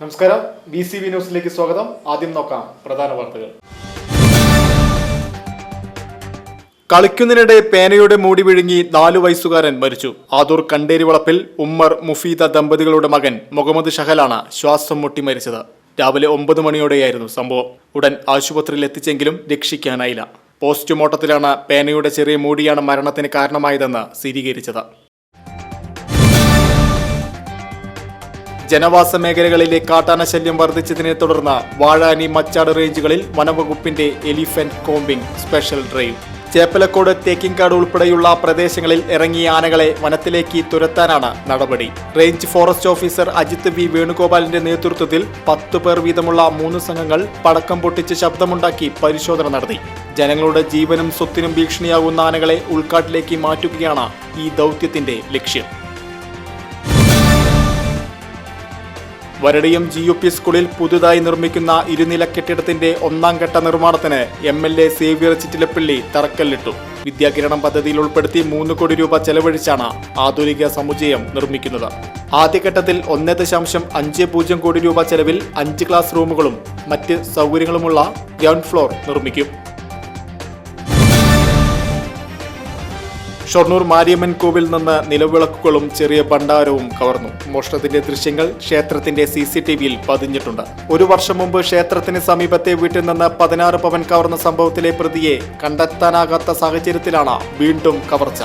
നമസ്കാരം. B C B ന്യൂസിലേക്ക് സ്വാഗതം. ആദ്യം നോക്കാം പ്രധാന വാർത്തകൾ. കളിക്കുന്നതിനിടെ പേനയുടെ മൂടി വിഴുങ്ങി നാലു വയസ്സുകാരൻ മരിച്ചു. ആദൂർ കണ്ടേരിവളപ്പിൽ ഉമ്മർ മുഫീദ ദമ്പതികളുടെ മകൻ മുഹമ്മദ് ഷഹലാണ് ശ്വാസം മുട്ടി മരിച്ചത്. രാവിലെ ഒമ്പത് മണിയോടെയായിരുന്നു സംഭവം. ഉടൻ ആശുപത്രിയിൽ എത്തിച്ചെങ്കിലും രക്ഷിക്കാനായില്ല. പോസ്റ്റ്മോർട്ടത്തിലാണ് പേനയുടെ ചെറിയ മൂടിയാണ് മരണത്തിന് കാരണമായതെന്ന് സ്ഥിരീകരിച്ചത്. ജനവാസ മേഖലകളിലെ കാട്ടാന ശല്യം വർദ്ധിച്ചതിനെ തുടർന്ന് വാഴാനി മച്ചാട് റേഞ്ചുകളിൽ വനവകുപ്പിന്റെ elephant combing special drive. Cheppalakode Thekkinkadu ഉൾപ്പെടെയുള്ള പ്രദേശങ്ങളിൽ ഇറങ്ങിയ ആനകളെ വനത്തിലേക്ക് തുരത്താനാണ് നടപടി. Range forest officer Ajith V വേണുഗോപാലിന്റെ നേതൃത്വത്തിൽ പത്ത് പേർ വീതമുള്ള മൂന്ന് സംഘങ്ങൾ പടക്കം പൊട്ടിച്ച് ശബ്ദമുണ്ടാക്കി പരിശോധന നടത്തി. ജനങ്ങളുടെ ജീവനും സ്വത്തിനും ഭീഷണിയാകുന്ന ആനകളെ ഉൾക്കാട്ടിലേക്ക് മാറ്റുകയാണ് ഈ ദൗത്യത്തിന്റെ ലക്ഷ്യം. വരടിയം ജി യു പി സ്കൂളിൽ പുതുതായി നിർമ്മിക്കുന്ന ഇരുനില കെട്ടിടത്തിന്റെ ഒന്നാം ഘട്ട നിർമ്മാണത്തിന് M L A Xavier Chittilappilly Vidyakiranam. Vidyakiranam പദ്ധതിയിൽ ഉൾപ്പെടുത്തി മൂന്ന് കോടി രൂപ ചെലവഴിച്ചാണ് ആധുനിക സമുച്ചയം നിർമ്മിക്കുന്നത്. ആദ്യഘട്ടത്തിൽ ഒന്ന് ദശാംശം അഞ്ച് പൂജ്യം കോടി രൂപ ചെലവിൽ അഞ്ച് ക്ലാസ് റൂമുകളും മറ്റ് സൗകര്യങ്ങളുമുള്ള ഗ്രൗണ്ട് ഫ്ലോർ നിർമ്മിക്കും. ഷൊർണൂർ മാരിയമ്മൻ കോവിൽ നിന്ന് നിലവിളക്കുകളും ചെറിയ ഭണ്ഡാരവും കവർന്നു. മോഷണത്തിന്റെ ദൃശ്യങ്ങൾ ക്ഷേത്രത്തിന്റെ സി സി ടി വിയിൽ പതിഞ്ഞിട്ടുണ്ട്. ഒരു വർഷം മുമ്പ് ക്ഷേത്രത്തിന് സമീപത്തെ വീട്ടിൽ നിന്ന് പതിനാറ് പവൻ കവർന്ന സംഭവത്തിലെ പ്രതിയെ കണ്ടെത്താനാകാത്ത സാഹചര്യത്തിലാണ് വീണ്ടും കവർച്ച.